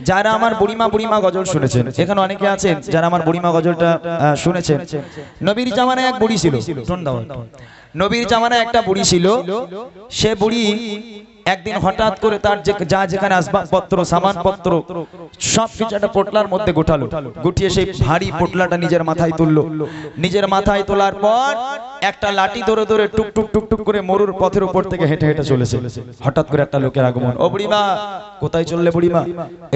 যারা আমার বুড়িমা বুড়িমা গজল শুনেছেন। এখানে অনেকে আছেন যারা আমার বুড়িমা গজলটা শুনেছেন। নবীর জামানায় এক বুড়ি ছিল। নবীর জামানায় একটা বুড়ি ছিল। সে বুড়ি একদিন হঠাৎ করে তার যে যা যেখানে আসবাবপত্র, সামানপত্র, সব কিছু একটা পোটলার মধ্যে গোটালো গুটিয়ে সেই ভারী পোটলাটা নিজের মাথায় তুললো। নিজের মাথায় তোলার পর একটা লাঠি ধরে ধরে টুক টুক টুক টুক করে মরুর পথের উপর থেকে হেঁটে হেঁটে চলেছে। হঠাৎ করে একটা লোকের আগমন। ও বুড়িমা, কোথায় চললে বুড়িমা?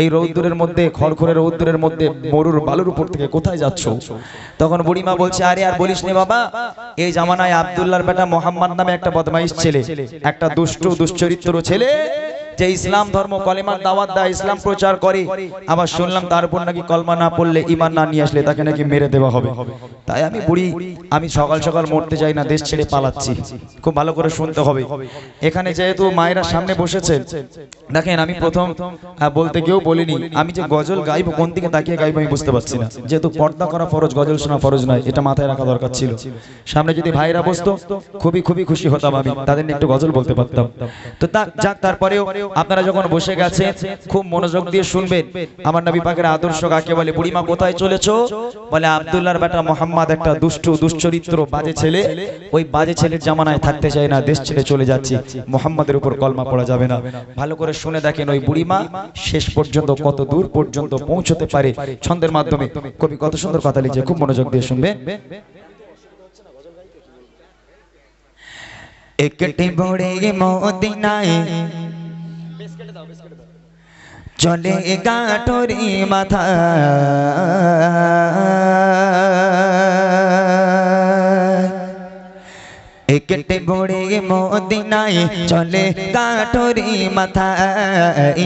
এই রৌদ্রের মধ্যে, খড়খড়ের রৌদ্রের মধ্যে মরুর বালুর উপর থেকে কোথায় যাচ্ছ? তখন বুড়িমা বলছে, আরে আর বলিস নে বাবা, এই জামানায় আব্দুল্লাহর বেটা মোহাম্মদ নামে একটা বদমাইশ ছেলে, একটা দুষ্ট, দুশ্চরিত্র ছেলে যে ইসলাম ধর্ম কলেমার দাওয়াত দেয়, ইসলাম প্রচার করে, আবার শুনলাম তার উপর নাকি কলমা না পড়লে ইমান না নিয়ে আসলে তাকে নাকি মেরে দেওয়া হবে। তাই আমি বুড়ি, আমি সকাল সকাল মরতে চাই না, দেশ ছেড়ে পালাচ্ছি। খুব ভালো করে শুনতে হবে। এখানে যেহেতু মায়েরা সামনে বসেছে, দেখেন আমি প্রথম বলতে গিয়েও বলিনি, আমি যে গজল গাইবো, কোন দিকে তাকিয়ে গাইবো আমি বুঝতে পারছি না। যেহেতু পর্দা করা ফরজ, গজল শোনা ফরজ নয়, এটা মাথায় রাখা দরকার ছিল। সামনে যদি ভাইরা বসতো, খুবই খুবই খুশি হতাম আমি, তাদের নিয়ে একটু গজল বলতে পারতাম। তা- যাক, তারপরেও আপনারা যখন বসে গেছেন, খুব মনোযোগ দিয়ে শুনবেন। আমার নবী পাকের আদর্শ কাকে বলে? বুড়িমা, কোথায় চলেছো? বলে, আব্দুল্লাহর বেটা মোহাম্মদ একটা দুষ্টু, দুশ্চরিত্র, বাজে ছেলে। ওই বাজে ছেলের জামানায় থাকতে চায় না, দেশ ছেড়ে চলে যাচ্ছি। মোহাম্মদের উপর কলমা পড়া যাবে না। ভালো করে শুনে দেখেন ওই বুড়িমা শেষ পর্যন্ত কত দূর পর্যন্ত পৌঁছতে পারে। ছন্দের মাধ্যমে কবি কত সুন্দর কথা লিখছে, খুব মনোযোগ দিয়ে শুনবেন। একটি বড়ে মদিনায় চলে গাঠরি মাথা একটি বড়ে মদিনায় চলে গাঠরি মাথা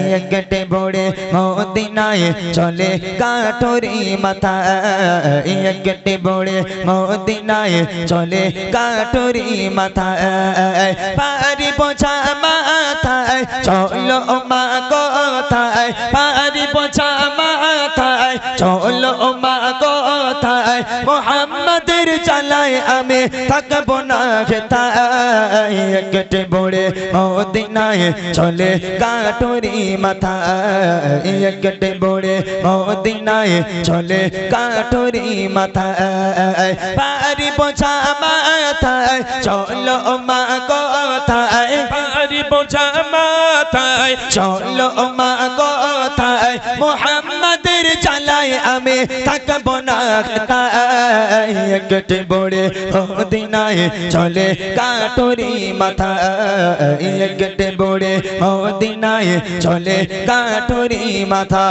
একটি বড়ে মদিনায় চলে গাঠরি মাথা একটি বড়ে মদিনায় চলে গাঠরি মাথা পারি বোঝা মাথায় চলো মা কথায় পারি বোঝা মাথায় চলো মা কথায় মোহাম্মদের চালায় আমি থাকব না খেতায় কেটে বড়ে মদিনায় চলে কাটরি মাথা কেটে বড়ে মদিনায় চলে কাটরি মাথা পারি বোঝা মাথায়, চলো মা কথায় পারি বোঝা মাথায়, চলো মা কথায় মোহাম্মদের চালায় আমি থাকব না। খেতায় কেটে বড়ে মদিনায় চলে কাটুরি মাথা একটি বড়ে মদিনায় চলে কাটুরি মাথা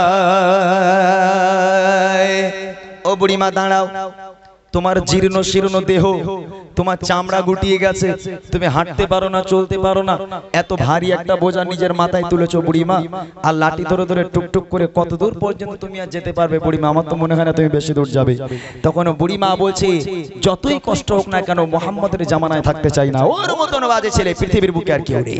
ও বুড়িমা, দাঁড়াও। তোমার জীর্ণ শীর্ণ দেহ তোমার চামড়া গুটিয়ে গেছে তুমি হাঁটতে পারো না চলতে পারো না। এত ভারী একটা বোঝা নিজের মাথায় তুলেছো বুড়িমা। আর লাঠি ধরে ধরে টুকটুক করে কত দূর পর্যন্ত তুমি আর যেতে পারবে বুড়িমা? আমার তো মনে হয় না তুমি বেশি দূর যাবে। তখন বুড়িমা বলছে যতই কষ্ট হোক না কেন মোহাম্মদের জামানায় থাকতে চাই না। ওর মতন বাজে ছেলে পৃথিবীর বুকে আর কেউ নেই।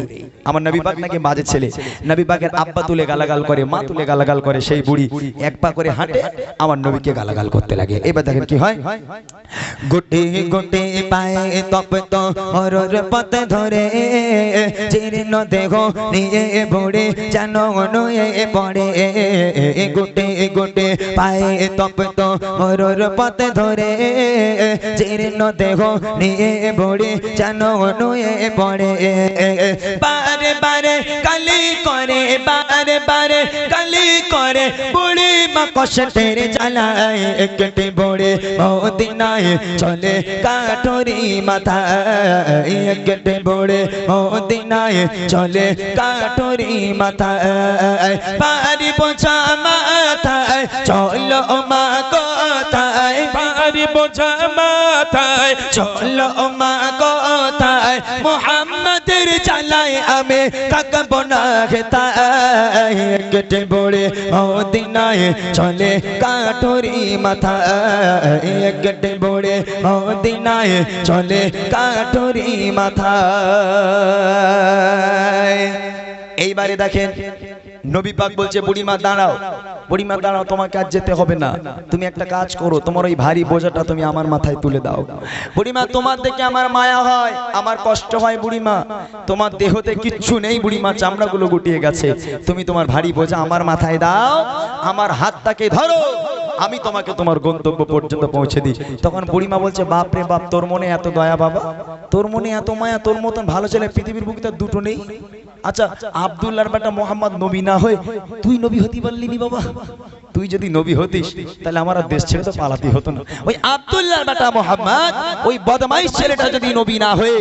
আমার নবী পাক নাকি বাজে ছেলে। নবী পাকের আব্বা তুলে গালাগাল করে মা তুলে গালাগাল করে সেই বুড়ি এক পা করে হাঁটে আমার নবীকে গালাগাল করতে লাগে এবার দেখেন কি হয় গুটি গুটি পায়ে তপ হরর পথ ধরে। জীর্ণ দেহ নিয়ে বড়ে যেন নয়ে পড়ে। গুটি গুটি পায়ে তপ হরর পথ ধরে। জীর্ণ দেহ নিয়ে বড়ে যেন নয়ে পড়ে। বারে বারে কালি করে, বারে বারে কালি করে বুড়ি মা কষ্টের জ্বালায় কেটে বড়ে মদিনায় চলে কাঠরি মাথা কেটে বড়ে মদিনায় চলে কাঠরি মাথা পারি বোঝা মাথায়, চলো মা কথায়? পারি বোঝা মাথায়, চলো মা কথায়? চালায় আমি থাকব না তাই কেটে বড়ে মদিনায় চলে কাঠরি মাথা। কেটে বড়ে মদিনায় চলে কাঠরি মাথা। এইবারে দেখেন নবী পাক বলছে, বুড়িমা, দাঁড়াও। বুড়িমা, দাঁড়াও, তোমাকে আজ যেতে হবে না। তুমি একটা কাজ করো, তোমার ওই ভারী বোঝাটা তুমি আমার মাথায় তুলে দাও। বুড়িমা, তোমার দেখে আমার মায়া হয়, আমার কষ্ট হয় বুড়িমা। তোমার দেহতে কিচ্ছু নেই বুড়িমা, চামড়াগুলো গুটিয়ে গেছে। তুমি তোমার ভারী বোঝা আমার মাথায় দাও, আমার হাতটাকে ধরো, আমি তোমাকে তোমার গন্তব্য পর্যন্ত পৌঁছে দিই। তখন বুড়িমা বলছে, বাপ রে বাপ, তোর মনে এত দয়া বাবা? তোর মনে এত মায়া, তোর মতন ভালো ছেলে পৃথিবীর বুকে তার দুটো নেই। আচ্ছা আব্দুল্লার বেটা মোহাম্মদ নবী না হয়ে তুই নবী হতি পারলি নি বাবা? তুই যদি নবী হতিস তাহলে আমার দেশ ছেড়ে তো পালাতে হতো না। ওই আব্দুল্লার বেটা মোহাম্মদ ওই বদমাইশ ছেলেটা যদি নবী না হয়ে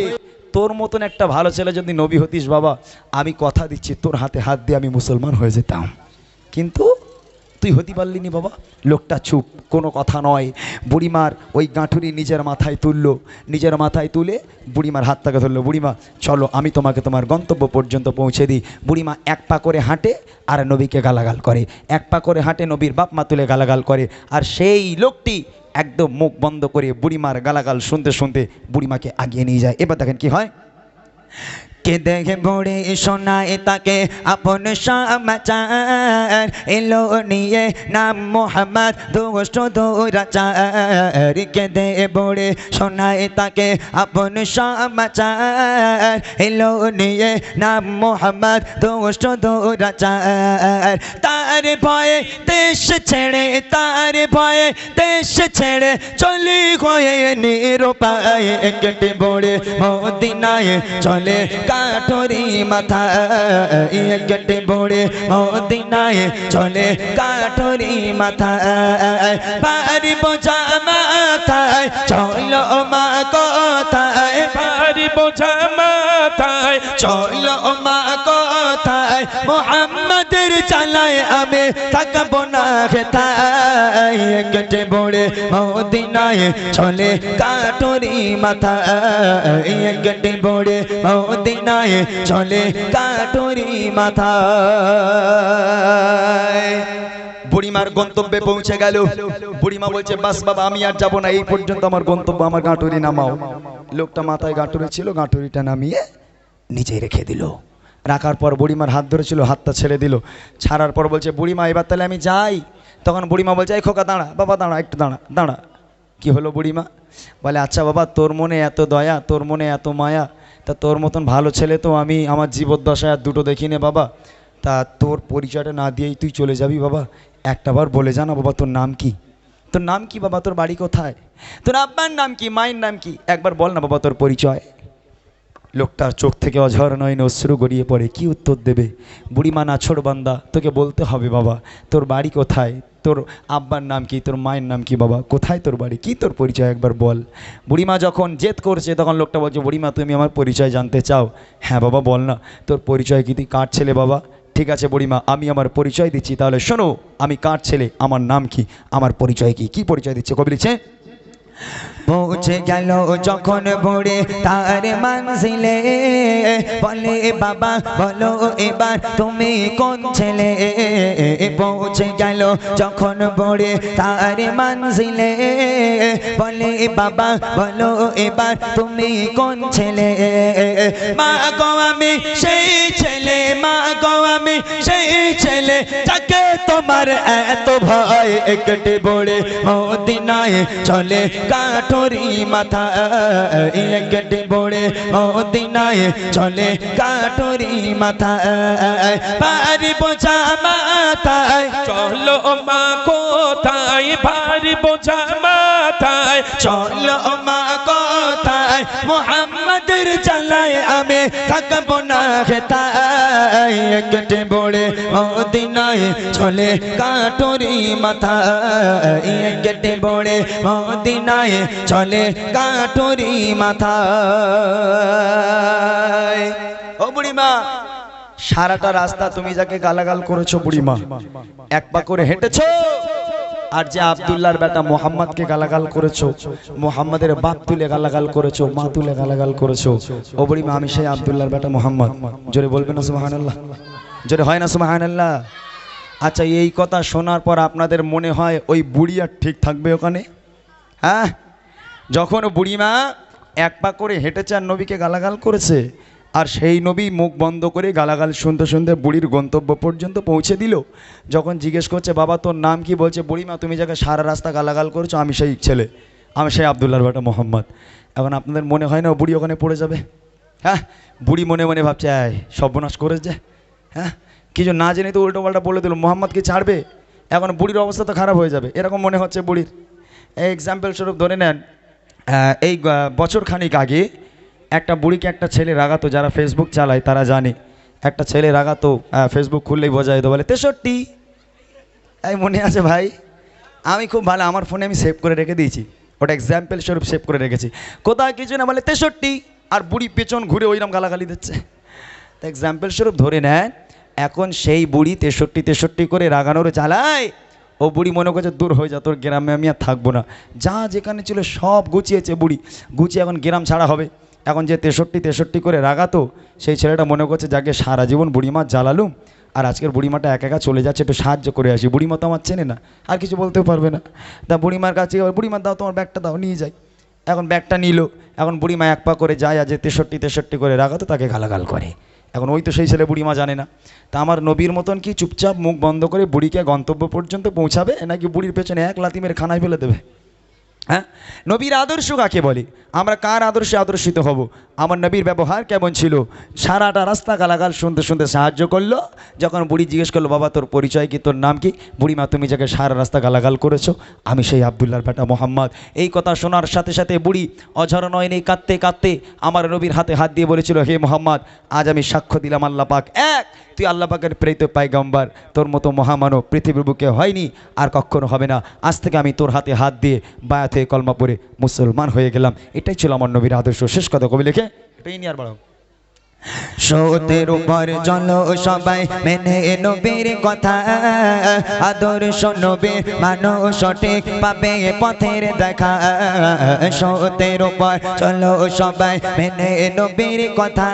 তোর মতন একটা ভালো ছেলে যদি নবী হতিস বাবা আমি কথা দিচ্ছি তোর হাতে হাত দিয়ে আমি মুসলমান হয়ে যেতাম। কিন্তু তুই হতে পারলি নি বাবা? লোকটা চুপ, কোনো কথা নয়। বুড়িমার ওই গাঁঠুরি নিজের মাথায় তুললো। নিজের মাথায় তুলে বুড়িমার হাত হাতটাকে ধরলো। বুড়িমা, চলো, আমি তোমাকে তোমার গন্তব্য পর্যন্ত পৌঁছে দিই। বুড়িমা এক পা করে হাঁটে আর নবীকে গালাগাল করে। এক পা করে হাঁটে নবীর বাপ মা তুলে গালাগাল করে। আর সেই লোকটি একদম মুখ বন্ধ করে বুড়িমার গালাগাল শুনতে শুনতে বুড়িমাকে আগিয়ে নিয়ে যায়। এবার দেখেন কি হয়। কে দেখে বড়ে শোনায় তাকে? আপন সমাচার, এলো নিয়ে নাম মোহাম্মদ, দুষ্ট দুরাচার। কে দে বড়ে শোনায় তাকে? আপন সমাচার, এলো নিয়ে নাম মোহাম্মদ, দুষ্ট দুরাচার। তার ভয়ে দেশ ছেড়ে, তার ভয়ে দেশ ছেড়ে চলি হয়ে নিরুপায়। কেটে বড়ে মদিনায় চলে কাঠরি মাথা কেটে বড়ে মদিনায় চলে কাঠরি মাথা পারি বোঝা মাথায়, চলো মা কথায়? পারি বোঝা মাথায়, চলো মা কথায়? চালায় আমি থাকব না খেতায় কেটে বড়ে মদিনায় চলে কাটরি মাথা কেটে বড়ে মদিনায় চলে কাটরি মাথা বুড়িমার গন্তব্যে পৌঁছে গেল। বুড়িমা বলছে, বাস বাবা, আমি আর যাব না, এই পর্যন্ত আমার গন্তব্য, আমার গাঁটুরি নামাও। লোকটা মাথায় গাঁটুরি ছিল, গাঁটুরিটা নামিয়ে নিচে রেখে দিল। রাখার পর বুড়িমার হাত ধরেছিল, হাতটা ছেড়ে দিল। ছাড়ার পর বলছে, বুড়িমা, এবার তাহলে আমি যাই। তখন বুড়িমা বলছে, এই খোকা, দাঁড়া, বাবা, দাঁড়া, একটু দাঁড়া দাঁড়া। কি হলো বুড়িমা? বলে আচ্ছা বাবা, তোর মনে এত দয়া, তোর মনে এত মায়া, তা তোর মতন ভালো ছেলে তো আমি, আমার জীবদ্দশায় আর দুটো দেখি নে বাবা। তা তোর পরিচয়টা না দিয়েই তুই চলে যাবি বাবা। একটাবার বলে জানা বাবা, তোর নাম কি? তোর নাম কি বাবা? তোর বাড়ি কোথায়? তোর আব্বার নাম কি? মায়ের নাম কি? একবার বল না বাবা, তোর পরিচয়। লোকটার চোখ থেকে অঝর নয় অশ্রু গড়িয়ে পড়ে। কি উত্তর দেবে? বুড়িমা নাছড় বান্দা, তোকে বলতে হবে বাবা, তোর বাড়ি কোথায়? তোর আব্বার নাম কি? তোর মায়ের নাম কি বাবা? কোথায় তোর বাড়ি? কি তোর পরিচয় একবার বল। বুড়িমা যখন জেদ করছে, তখন লোকটা বলছে, বুড়িমা, তুমি আমার পরিচয় জানতে চাও? হ্যাঁ বাবা, বল না। তোর পরিচয় কি? তুই কার ছেলে বাবা? ঠিক আছে বুড়িমা, আমি আমার পরিচয় দিচ্ছি। তাহলে শোনো, আমি কার ছেলে? আমার নাম কি? আমার পরিচয় কি? কি পরিচয় দিচ্ছে? কবি লিখছে? পৌঁছে গেল যখন ভোরে তার মানসিলে বলে, বাবা, বলো এবার তুমি কোন ছেলে? পৌঁছে গেল যখন ভোরে তার মানসিলে বলে, বাবা, বলো এবার তুমি কোন ছেলে? মা গো, আমি সেই ছেলে, মা গো, আমি সেই ছেলে যাকে তোমার এত ভয়, একটে বড়ে মদিনায় চলে কাঠরি মাথা একটে বড়ে মদিনায় চলে কাঠরি মাথা পারি বোঝা মাথায়, চলো মা কোথায়? ভারী বোঝা মাথায়, চলো মা কথায়? মোহাম্মদের চালায় আমি থাকব না খেতায়। কেটে বড়ে মদিনায় চলে কাটরি মাথা কেটে বড়ে মদিনায়, চলে কাটরি মাথা ও বুড়িমা, সারাটা রাস্তা তুমি যাকে গালাগাল করেছ বুড়িমা, এক পা করে হেঁটেছো? আর যে আব্দুল্লাহর বেটা মোহাম্মদকে গালাগাল করেছ, মোহাম্মদের বাপ তুলে গালাগাল করেছ, মা তুলে গালাগাল করেছ, ও বুড়িমা, আমি সেই আব্দুল্লাহর বেটা মোহাম্মদ। জোরে বলবেন না সুবাহানাল্লাহ? জোরে হয় না সুবাহানাল্লাহ? আচ্ছা এই কথা শোনার পর আপনাদের মনে হয় ওই বুড়ি আর ঠিক থাকবে ওখানে? হ্যাঁ? যখন বুড়িমা এক পা করে হেঁটেছে আর নবীকে গালাগাল করেছে, আর সেই নবী মুখ বন্ধ করে গালাগাল শুনতে শুনতে বুড়ির গন্তব্য পর্যন্ত পৌঁছে দিল, যখন জিজ্ঞেস করছে, বাবা, তোর নাম কি? বলছে, বুড়িমা, তুমি যাকে সারা রাস্তা গালাগাল করছ, আমি সেই ছেলে, আমি সেই আবদুল্লার ভাটা মোহাম্মদ। এখন আপনাদের মনে হয় না বুড়ি ওখানে পড়ে যাবে? হ্যাঁ? বুড়ি মনে মনে ভাবছে আয় সর্বনাশ করেছে। হ্যাঁ? কিছু না জেনে তো উল্টো পাল্টা বলে দিল, মোহাম্মদ কি ছাড়বে? এখন বুড়ির অবস্থা তো খারাপ হয়ে যাবে, এরকম মনে হচ্ছে বুড়ির। এই এক্সাম্পল স্বরূপ ধরে নেন এই বছর খানিক আগে একটা বুড়িকে একটা ছেলে রাগাতো, যারা ফেসবুক চালায়, তারা জানে। একটা ছেলে রাগাতো ফেসবুক খুললেই বোঝায় তো বলে, তেষট্টি। এই মনে আছে ভাই? আমি খুব ভালো, আমার ফোনে আমি সেভ করে রেখে দিয়েছি। ওটা এক্সাম্পল স্বরূপ সেভ করে রেখেছি। কোথায় কিছু না বলে, তেষট্টি। আর বুড়ি পেছন ঘুরে ওইরকম গালাগালি দিচ্ছে। তো এক্সাম্পল স্বরূপ ধরে নেন এখন সেই বুড়ি তেষট্টি তেষট্টি করে রাগানোর চালায় ও বুড়ি মনে করছে, দূর হয়ে যা, তোর গ্রামে আমি আর থাকব না। যা যেখানে ছিল সব গুছিয়েছে বুড়ি। গুছিয়ে এখন গ্রাম ছাড়া হবে। এখন যে তেষট্টি তেষট্টি করে রাগাতো, সেই ছেলেটা মনে করছে, যাকে সারা জীবন বুড়িমা জ্বালালুম, আর আজকের বুড়িমাটা একা একা চলে যাচ্ছে, একটু সাহায্য করে আসি। বুড়িমা তো আমার চেনে না, আর কিছু বলতেও পারবে না। তা বুড়িমার কাছে এবার বুড়িমা, দাও তোমার ব্যাগটা, দাও, নিয়ে যাই। এখন ব্যাগটা নিল। এখন বুড়িমা এক পা করে যায়, আর যে তেষট্টি তেষট্টি করে রাগাতো, তাকে গালাগাল করে। এখন ওই তো সেই ছেলে বুড়িমা জানে না। তা আমার নবীর মতন কি চুপচাপ মুখ বন্ধ করে বুড়িকে গন্তব্য পর্যন্ত পৌঁছাবে? নাকি বুড়ির পেছনে এক লাতিমের খানায় ফেলে দেবে? হ্যাঁ? নবীর আদর্শ কাকে বলে? আমরা কার আদর্শে আদর্শিত হব? আমার নবীর ব্যবহার কেমন ছিল? সারাটা রাস্তা গালাগাল শুনতে শুনতে সাহায্য করল। যখন বুড়ি জিজ্ঞেস করল, বাবা, তোর পরিচয় কি? তোর নাম কি? বুড়িমা, তুমি যাকে সারা রাস্তা গালাগাল করেছ, আমি সেই আবদুল্লার বেটা মোহাম্মদ। এই কথা শোনার সাথে সাথে বুড়ি অঝর নয়নে কাঁদতে কাঁদতে আমার নবীর হাতে হাত দিয়ে বলেছিল, হে মোহাম্মদ, আজ আমি সাক্ষ্য দিলাম আল্লাহ পাক। এক, তুই আল্লাহ পাকের প্রেরিত পাইগম্বার। তোর মতো মহামানব পৃথিবীর বুকে হয়নি, আর কখনো হবে না। আজ থেকে আমি তোর হাতে হাত দিয়ে বায়াত হয়ে কলমা পড়ে মুসলমান হয়ে গেলাম। এটাই ছিল আমার নবীর আদর্শ। শেষ কথা কবি লিখে, এটাই নিয়ে আর বাড়াও সতের উপর চলো সবাই মেনে নবীর কথা। আদর্শ নবীর মানুষ সঠিক পাবে পথের দেখা। সতের উপর চলো সবাই মেনে নবীর কথা।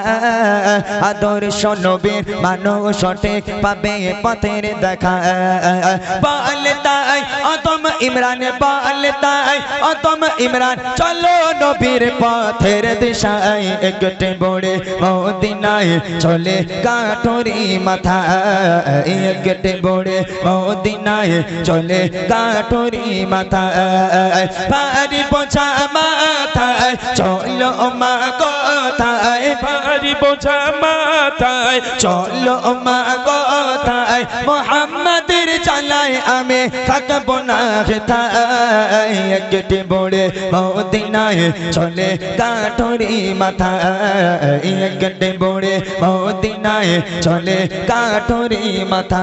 আদর্শ নবীর মানুষ সঠিক পাবে পথের দেখা। বল তাই অতম ইমরান বল তাই অতম ইমরান, চলো নবীর পথের দিশায়। একটে বড়ে মদিনায় চলে কাঠরি মাথা কেটে বড়ে মদিনায় চলে কাঠরি মাথা পারি পোছা মাথা চলো মা কথায় ভারী বোঝা মাথায়। চলো মা কথায় মোহাম্মদের চালায় আমি থাকব না হেথায় একটি বড়ে মদিনায় চলে কাঠরি মাথা একটি বড়ে মদিনায় চলে কাঠরি মাথা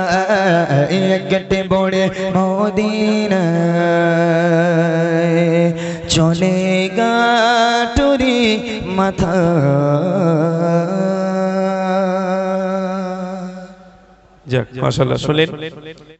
একটি বড়ে মদিনায় চলে গাটুরি মাথা। যাক মাশাআল্লাহ শুনলেন